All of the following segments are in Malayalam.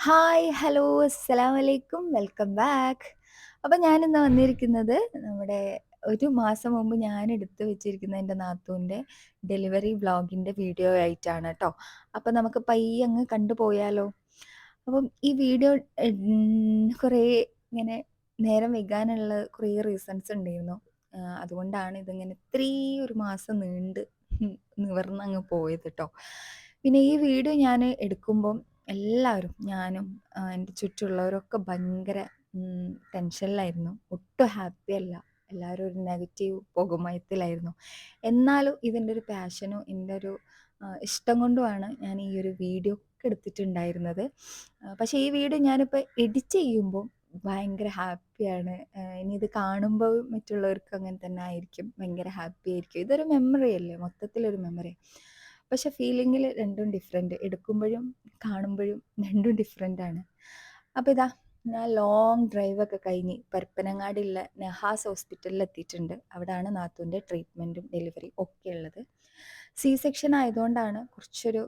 ഹായ്, ഹലോ, അസ്സലാമു വലൈക്കും വെൽക്കം ബാക്ക്. അപ്പം ഞാനിന്ന് വന്നിരിക്കുന്നത് നമ്മുടെ ഒരു മാസം മുമ്പ് ഞാൻ എടുത്തു വെച്ചിരിക്കുന്ന എന്റെ നാത്തൂന്റെ ഡെലിവറി വ്ളോഗിന്റെ വീഡിയോ ആയിട്ടാണ് കേട്ടോ അപ്പം നമുക്ക് പയ്യെ അങ്ങ് കണ്ടുപോയാലോ അപ്പം ഈ വീഡിയോ കുറേ ഇങ്ങനെ നേരം വെക്കാനുള്ള കുറേ റീസൺസ് ഉണ്ടായിരുന്നു. അതുകൊണ്ടാണ് ഇതിങ്ങനെ ഇത്രയും ഒരു മാസം നീണ്ട് നിവർന്നങ്ങ് പോയത് കേട്ടോ പിന്നെ ഈ വീഡിയോ ഞാൻ എടുക്കുമ്പം എല്ലാവരും ഞാനും എന്റെ ചുറ്റുമുള്ളവരൊക്കെ ഭയങ്കര ടെൻഷനിലായിരുന്നു. ഒട്ടും ഹാപ്പി അല്ല. എല്ലാവരും ഒരു നെഗറ്റീവ് പുകമയത്തിലായിരുന്നു. എന്നാലും ഇതിന്റെ ഒരു പാഷനും എന്റെ ഒരു ഇഷ്ടം കൊണ്ടുമാണ് ഞാൻ ഈ ഒരു വീഡിയോ ഒക്കെ എടുത്തിട്ടുണ്ടായിരുന്നത്. പക്ഷേ ഈ വീഡിയോ ഞാനിപ്പോൾ എഡിറ്റ് ചെയ്യുമ്പോൾ ഭയങ്കര ഹാപ്പിയാണ്. ഇനി ഇത് കാണുമ്പോൾ മറ്റുള്ളവർക്ക് അങ്ങനെ തന്നെ ആയിരിക്കും. ഭയങ്കര ഹാപ്പി ആയിരിക്കും. ഇതൊരു മെമ്മറി അല്ലേ മൊത്തത്തിലൊരു മെമ്മറി. പക്ഷെ ഫീലിങ്ങിൽ രണ്ടും ഡിഫറെന്റ് എടുക്കുമ്പോഴും കാണുമ്പോഴും രണ്ടും ഡിഫറെന്റ് ആണ്. അപ്പോൾ ഇതാ ഞാൻ ലോങ് ഡ്രൈവൊക്കെ കഴിഞ്ഞ് പരപ്പനങ്ങാടിയുള്ള നെഹാസ് ഹോസ്പിറ്റലിൽ എത്തിയിട്ടുണ്ട്. അവിടാണ് നാത്തൂന്റെ ട്രീറ്റ്മെന്റും ഡെലിവറിയും ഒക്കെ ഉള്ളത്. സി സെക്ഷൻ ആയതുകൊണ്ടാണ് കുറച്ചൊരു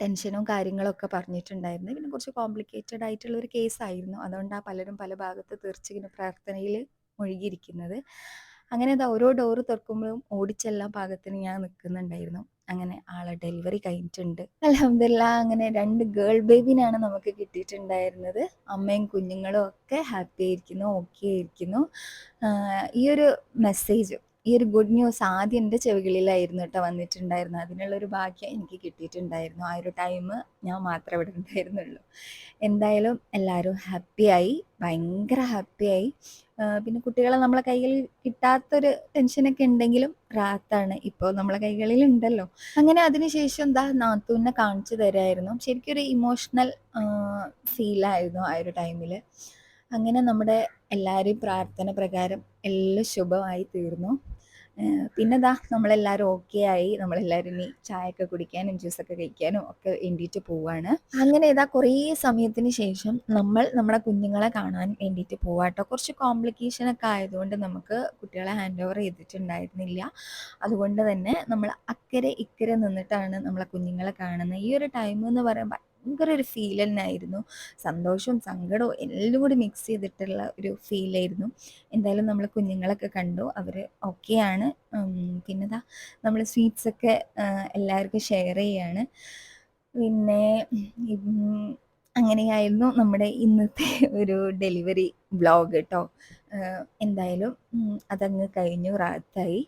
ടെൻഷനും കാര്യങ്ങളൊക്കെ പറഞ്ഞിട്ടുണ്ടായിരുന്നത്. പിന്നെ കുറച്ച് കോംപ്ലിക്കേറ്റഡ് ആയിട്ടുള്ള ഒരു കേസായിരുന്നു. അതുകൊണ്ടാണ് പലരും പല ഭാഗത്ത് തീർച്ചയായും പ്രാർത്ഥനയിൽ മുഴുകിയിരിക്കുന്നത്. അങ്ങനെ അത് ഓരോ ഡോറ് തുറക്കുമ്പോഴും ഓടിച്ചെല്ലാം പാകത്തിന് ഞാൻ നിൽക്കുന്നുണ്ടായിരുന്നു. അങ്ങനെ ആളെ ഡെലിവറി കഴിഞ്ഞിട്ടുണ്ട്. അലഹമില്ല അങ്ങനെ രണ്ട് ഗേൾ ബേബിനാണ് നമുക്ക് കിട്ടിയിട്ടുണ്ടായിരുന്നത്. അമ്മയും കുഞ്ഞുങ്ങളും ഒക്കെ ഹാപ്പി ആയിരിക്കുന്നു. ഓക്കെ ആയിരിക്കുന്നു. ഈ ഒരു മെസ്സേജ് ഈ ഒരു ഗുഡ് ന്യൂസ് ആദ്യം എന്റെ ചെവികളിലായിരുന്നു ട്ടോ വന്നിട്ടുണ്ടായിരുന്നു അതിനുള്ളൊരു ഭാഗ്യം എനിക്ക് കിട്ടിയിട്ടുണ്ടായിരുന്നു. ആ ഒരു ടൈം ഞാൻ മാത്രമേ ഇവിടെ ഉണ്ടായിരുന്നുള്ളൂ. എന്തായാലും എല്ലാവരും ഹാപ്പിയായി. ഭയങ്കര ഹാപ്പിയായി. പിന്നെ കുട്ടികളെ നമ്മളെ കയ്യിൽ കിട്ടാത്തൊരു ടെൻഷനൊക്കെ ഉണ്ടെങ്കിലും റാത്താണ് ഇപ്പോൾ നമ്മളെ കൈകളിൽ ഉണ്ടല്ലോ. അങ്ങനെ അതിനുശേഷം ദാ നാത്തൂനെ കാണിച്ചു തരായിരുന്നു. ശരിക്കും ഒരു ഇമോഷണൽ ഫീലായിരുന്നു ആ ഒരു ടൈമിൽ. അങ്ങനെ നമ്മുടെ എല്ലാവരെയും പ്രാർത്ഥന പ്രകാരം എല്ലാം ശുഭമായി തീർന്നു. പിന്നെ ദാ നമ്മളെല്ലാവരും ഓക്കെ ആയി. നമ്മളെല്ലാവരും ഇനി ഒക്കെ കുടിക്കാനും ജ്യൂസ് ഒക്കെ കഴിക്കാനും ഒക്കെ വേണ്ടിയിട്ട് പോവാണ്. അങ്ങനെ ഇതാ കുറേ സമയത്തിന് ശേഷം നമ്മൾ നമ്മുടെ കുഞ്ഞുങ്ങളെ കാണാൻ വേണ്ടിയിട്ട് പോവാട്ടോ. കുറച്ച് കോംപ്ലിക്കേഷൻ ഒക്കെ ആയതുകൊണ്ട് നമുക്ക് കുട്ടികളെ ഹാൻഡ് ഓവർ ചെയ്തിട്ടുണ്ടായിരുന്നില്ല. അതുകൊണ്ട് തന്നെ നമ്മൾ അക്കരെ ഇക്കരെ നിന്നിട്ടാണ് നമ്മളെ കുഞ്ഞുങ്ങളെ കാണുന്നത്. ഈ ഒരു ടൈം എന്ന് പറയുമ്പോൾ ഭയങ്കര ഒരു ഫീൽ തന്നെയായിരുന്നു. സന്തോഷവും സങ്കടവും എല്ലാം കൂടി മിക്സ് ചെയ്തിട്ടുള്ള ഒരു ഫീലായിരുന്നു. എന്തായാലും നമ്മൾ കുഞ്ഞുങ്ങളൊക്കെ കണ്ടു. അവർ ഓക്കെയാണ്. പിന്നെ ദാ നമ്മൾ സ്വീറ്റ്സ് ഒക്കെ എല്ലാവർക്കും ഷെയർ ചെയ്യാണ്. പിന്നെ അങ്ങനെയായിരുന്നു നമ്മുടെ ഇന്നത്തെ ഒരു ഡെലിവറി ബ്ലോഗ് കേട്ടോ എന്തായാലും അതങ്ങ് കഴിഞ്ഞു റാത്തായി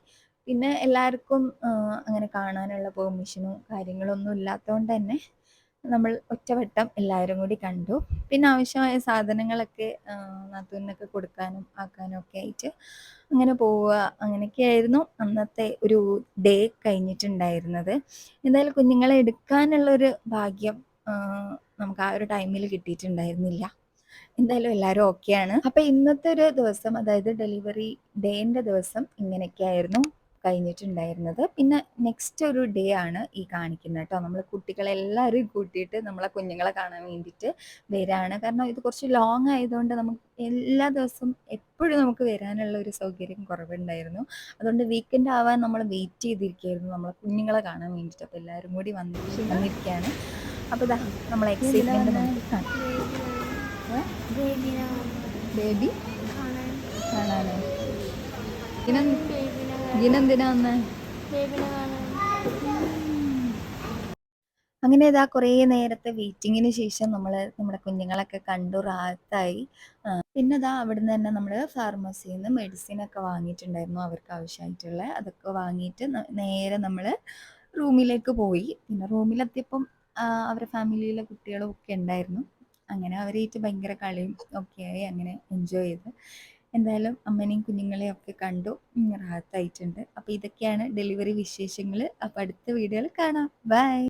പിന്നെ എല്ലാവർക്കും അങ്ങനെ കാണാനുള്ള പെർമിഷനും കാര്യങ്ങളൊന്നും ഇല്ലാത്തതുകൊണ്ട് തന്നെ നമ്മൾ ഒറ്റവട്ടം എല്ലാവരും കൂടി കണ്ടു. പിന്നെ ആവശ്യമായ സാധനങ്ങളൊക്കെ നാത്തൂനൊക്കെ കൊടുക്കാനും ആക്കാനും ഒക്കെ ആയിട്ട് അങ്ങനെ പോവുക. അങ്ങനെയൊക്കെയായിരുന്നു അന്നത്തെ ഒരു ഡേ കഴിഞ്ഞിട്ടുണ്ടായിരുന്നത്. എന്തായാലും കുഞ്ഞുങ്ങളെ എടുക്കാനുള്ളൊരു ഭാഗ്യം നമുക്ക് ആ ഒരു ടൈമിൽ കിട്ടിയിട്ടുണ്ടായിരുന്നില്ല. എന്തായാലും എല്ലാവരും ഓക്കെയാണ്. അപ്പോൾ ഇന്നത്തെ ഒരു ദിവസം അതായത് ഡെലിവറി ഡേന്റെ ദിവസം ഇങ്ങനെയൊക്കെയായിരുന്നു കഴിഞ്ഞിട്ടുണ്ടായിരുന്നത്. പിന്നെ നെക്സ്റ്റ് ഒരു ഡേ ആണ് ഈ കാണിക്കുന്നത് കേട്ടോ നമ്മൾ കുട്ടികളെല്ലാവരും കൂട്ടിയിട്ട് നമ്മളെ കുഞ്ഞുങ്ങളെ കാണാൻ വേണ്ടിയിട്ട് വരാണ്. കാരണം ഇത് കുറച്ച് ലോങ് ആയതുകൊണ്ട് നമുക്ക് എല്ലാ ദിവസവും എപ്പോഴും നമുക്ക് വരാനുള്ള ഒരു സൗകര്യം കുറവുണ്ടായിരുന്നു. അതുകൊണ്ട് വീക്കെൻഡ് ആവാൻ നമ്മൾ വെയിറ്റ് ചെയ്തിരിക്കുകയായിരുന്നു നമ്മളെ കുഞ്ഞുങ്ങളെ കാണാൻ വേണ്ടിയിട്ട്. അപ്പോൾ എല്ലാവരും കൂടി വന്ന് വന്നിരിക്കുകയാണ്. അപ്പോൾ ഇതാ നമ്മൾ എക്സൈറ്റ്മെന്റ് നമുക്ക് കാണാം. ഏ? ബേബി കാണാനോ? ഇതിനെ വന്നേ? അങ്ങനെ ഇതാ കുറേ നേരത്തെ വെയിറ്റിങ്ങിന് ശേഷം നമ്മൾ നമ്മുടെ കുഞ്ഞുങ്ങളൊക്കെ കണ്ടു റാത്തായി പിന്നെ ഇതാ അവിടുന്ന് തന്നെ നമ്മൾ ഫാർമസിയിൽ നിന്ന് മെഡിസിനൊക്കെ വാങ്ങിയിട്ടുണ്ടായിരുന്നു അവർക്ക് ആവശ്യമായിട്ടുള്ള. അതൊക്കെ വാങ്ങിയിട്ട് നേരെ നമ്മൾ റൂമിലേക്ക് പോയി. പിന്നെ റൂമിലെത്തിയപ്പം അവരുടെ അവരെ ഫാമിലിയിലെ കുട്ടികളും ഒക്കെ ഉണ്ടായിരുന്നു. അങ്ങനെ അവരായിട്ട് ഭയങ്കര കളിയും ഒക്കെയായി അങ്ങനെ എൻജോയ് ചെയ്ത്. എന്തായാലും അമ്മനെയും കുഞ്ഞുങ്ങളെയും ഒക്കെ കണ്ടു. റാത്തായിട്ടുണ്ട്. അപ്പോൾ ഇതൊക്കെയാണ് ഡെലിവറി വിശേഷങ്ങൾ. അപ്പോൾ അടുത്ത വീഡിയോയിൽ കാണാം. ബൈ.